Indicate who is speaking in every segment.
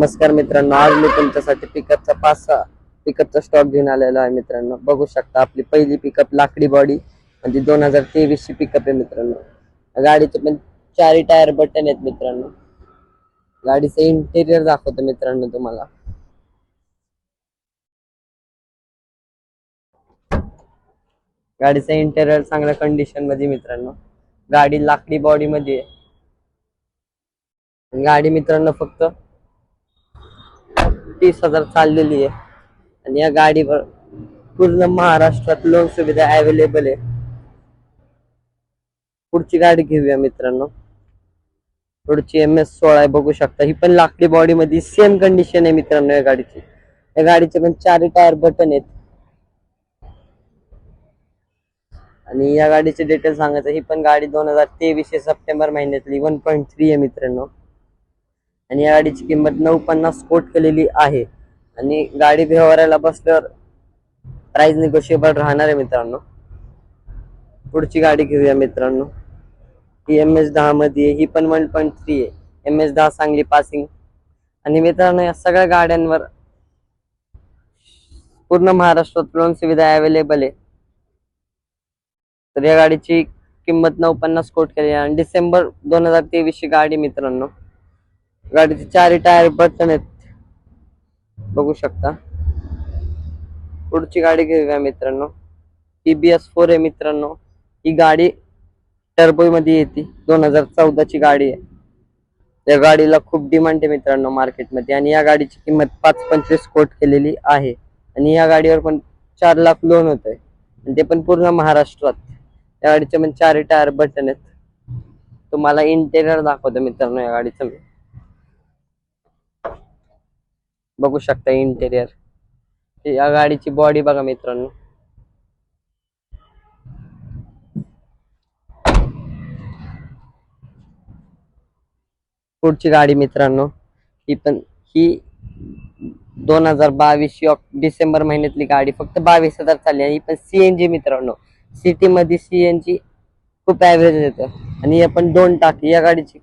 Speaker 1: नमस्कार मित्रांनो आज मी तुमच्यासाठी पिकअपचा पाच सहा पिकअपचा स्टॉक घेऊन आलेलो आहे मित्रांनो. बघू शकता आपली पहिली पिकअप लाकडी बॉडी म्हणजे दोन हजार तेवीस ची पिकअप आहे मित्रांनो. गाडीचे पण चारही टायर बटन आहेत मित्रांनो. गाडीचं इंटेरियर दाखवतो मित्रांनो तुम्हाला. गाडीचं इंटेरियर चांगल्या कंडिशनमध्ये मित्रांनो. गाडी लाकडी बॉडी मध्ये आहे. गाडी मित्रांनो फक्त तीस हजार चाललेली आहे. आणि या गाडीवर पूर्ण महाराष्ट्रात लोन सुविधा अवेलेबल आहे. पुढची गाडी घेऊया मित्रांनो. पुढची एम एस सोळा आहे बघू शकता. ही पण लाकडी बॉडी मध्ये. सेम कंडिशन आहे मित्रांनो या गाडीची. या गाडीचे पण चारही टायर बटन आहेत. आणि या गाडीचे डिटेल सांगायचं ही पण गाडी दोन हजार तेवीस सप्टेंबर महिन्यातली. वन पॉईंट थ्री आहे मित्रांनो. आणि या गाडीची किंमत नऊ पन्नास कोट केलेली आहे. आणि गाडी व्यवहाराला बसल्यावर प्राइस निगोशिएबल राहणार आहे मित्रांनो. पुढची गाडी घेऊया मित्रांनो. ही एम एस दहा मध्ये आहे. ही पण वन पॉईंट थ्री आहे. एम एस दहा सांगली पासिंग आणि मित्रांनो या सगळ्या गाड्यांवर पूर्ण महाराष्ट्रात लोन सुविधा अवेलेबल आहे. तर या गाडीची किंमत नऊ पन्नास कोट केली आहे. आणि डिसेंबर दोन हजार तेवीस ची गाडी मित्रांनो. गाडीचे चारही टायर बटन आहेत. बघू शकता. पुढची गाडी घेऊया मित्रांनो. टीबीएस फोर आहे मित्रांनो. ही गाडी टर्बो मध्ये येते. दोन हजार चौदाची गाडी आहे. या गाडीला खूप डिमांड आहे मित्रांनो मार्केटमध्ये आणि या गाडीची किंमत पाच पंचवीस कोट केलेली आहे. आणि या गाडीवर पण चार लाख लोन होत आहे आणि ते पण पूर्ण महाराष्ट्रात. या गाडीचे पण चारही टायर बटन आहेत. तुम्हाला इंटेरियर दाखवतो मित्रांनो या गाडीचं मी. बघू शकता इंटेरियर या गाडीची बॉडी बघा मित्रांनो. पुढची गाडी मित्रांनो ही पण ही दोन हजार बावीस डिसेंबर महिन्यातली गाडी फक्त बावीस हजार चालली आणि ही पण सीएनजी मित्रांनो. सिटी मध्ये सीएनजी खूप ऍव्हरेज येतं आणि आपण पण दोन टाकी या गाडीची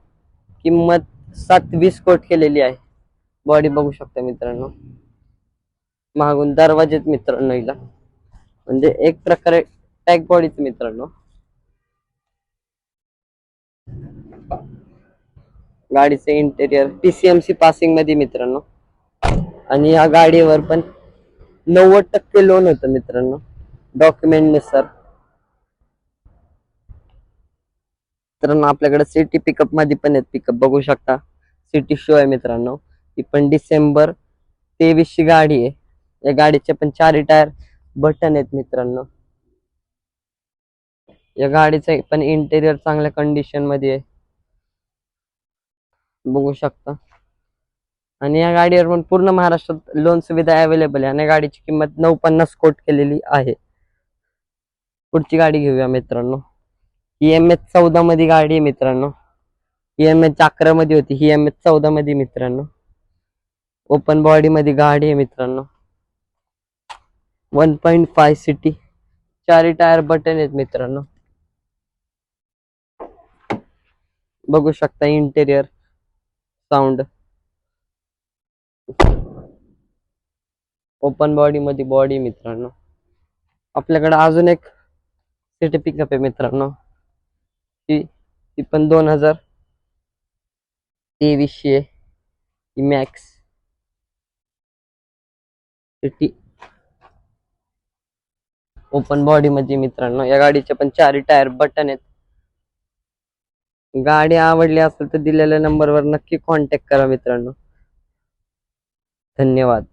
Speaker 1: किंमत सात वीस कोट केलेली आहे. बॉडी बघू शकता मित्रांनो. मागून दरवाजेत मित्रांनो हिला. म्हणजे एक प्रकारे टॅग बॉडीच मित्रांनो. गाडीचे इंटेरियर टीसीएमसी पासिंगमध्ये मित्रांनो. आणि या गाडीवर पण नव्वद टक्के लोन होतं मित्रांनो. डॉक्युमेंटनुसार. मित्रांनो आपल्याकडे सिटी पिकअपमध्ये पण आहेत पिकअप बघू शकता. सिटी शो आहे मित्रांनो. ती पण डिसेंबर तेवीस ची गाडी आहे. या गाडीचे पण चारही टायर बटन आहेत मित्रांनो. या गाडीचं पण इंटेरियर चांगल्या कंडिशनमध्ये आहे. बघू शकता. आणि या गाडीवर पण पूर्ण महाराष्ट्रात लोन सुविधा अवेलेबल आहे. आणि या गाडीची किंमत नऊ पन्नास कोट केलेली आहे. पुढची गाडी घेऊया मित्रांनो. ही एम एच चौदा मध्ये गाडी आहे मित्रांनो. ही एम एच अकरा मध्ये होती. ही एम एच चौदा मध्ये मित्रांनो. ओपन बॉडी मध्ये गाडी आहे मित्रांनो. वन पॉइंट फाय सिटी चारही टायर बटन आहेत मित्रांनो. बघू शकता इंटेरियर साऊंड ओपन बॉडी मध्ये बॉडी मित्रांनो. आपल्याकडे अजून एक सिटी पिकअप आहे मित्रांनो. ती ती पण दोन हजार तेवीसशे मॅक्स सिटी ओपन बॉडी मध्ये मित्रांनो या गाडीचे पण चारही टायर बटन आहेत गाडी आवडली असेल तर दिलेल्या नंबरवर नक्की कॉन्टॅक्ट करा मित्रांनो धन्यवाद